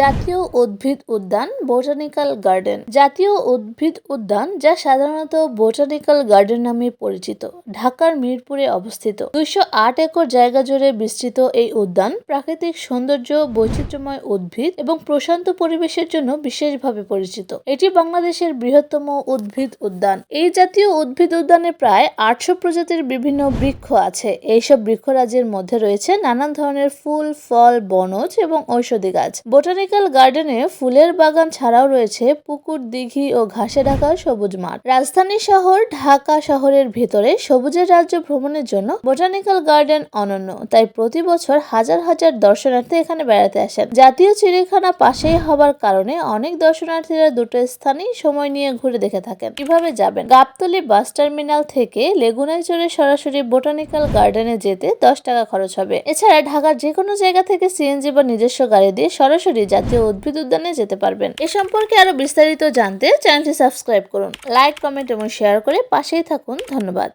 জাতীয় উদ্ভিদ উদ্যান বোটানিক্যাল গার্ডেন। জাতীয় উদ্ভিদ উদ্যান যা সাধারণত বোটানিক্যাল গার্ডেন নামে পরিচিত। ঢাকার মিরপুরে অবস্থিত। দুইশো আট একর জায়গা জুড়ে বিস্তৃত এই উদ্যান প্রাকৃতিক সৌন্দর্য, বৈচিত্র্যময় উদ্ভিদ এবং প্রশান্ত পরিবেশের জন্য বিশেষভাবে পরিচিত। এটি বাংলাদেশের বৃহত্তম উদ্ভিদ উদ্যান। এই জাতীয় উদ্ভিদ উদ্যানে প্রায় আটশো প্রজাতির বিভিন্ন বৃক্ষ আছে। এইসব বৃক্ষরাজির মধ্যে রয়েছে নানান ধরনের ফুল, ফল, বনজ এবং ঔষধি গাছ। বোটানিক্যাল গার্ডেনে ফুলের বাগান ছাড়াও রয়েছে পুকুর, দিঘি ও ঘাসে ঢাকা সবুজ মাঠ। রাজধানী শহর ঢাকা শহরের ভেতরে সবুজের রাজ্য ভ্রমণের জন্য বোটানিক্যাল গার্ডেন অনন্য। তাই প্রতি বছর হাজার হাজার দর্শনার্থী এখানে বেড়াতে আসেন। জাতীয় চিড়িয়াখানা পাশেই হবার কারণে অনেক দর্শনার্থীরা দুটো স্থানেই সময় নিয়ে ঘুরে দেখে থাকেন। কীভাবে যাবেন? গাবতলী বাস টার্মিনাল থেকে লেগুনায় চড়ে সরাসরি বোটানিক্যাল গার্ডেনে যেতে দশ টাকা খরচ হবে। এছাড়া ঢাকার যে কোনো জায়গা থেকে সিএনজি বা নিজস্ব গাড়ি দিয়ে সরাসরি জাতীয় উদ্ভিদ উদ্যানে যেতে পারবেন। এ সম্পর্কে আরও বিস্তারিত জানতে চ্যানেলটি সাবস্ক্রাইব করুন। লাইক, কমেন্ট এবং শেয়ার করে পাশেই থাকুন। ধন্যবাদ।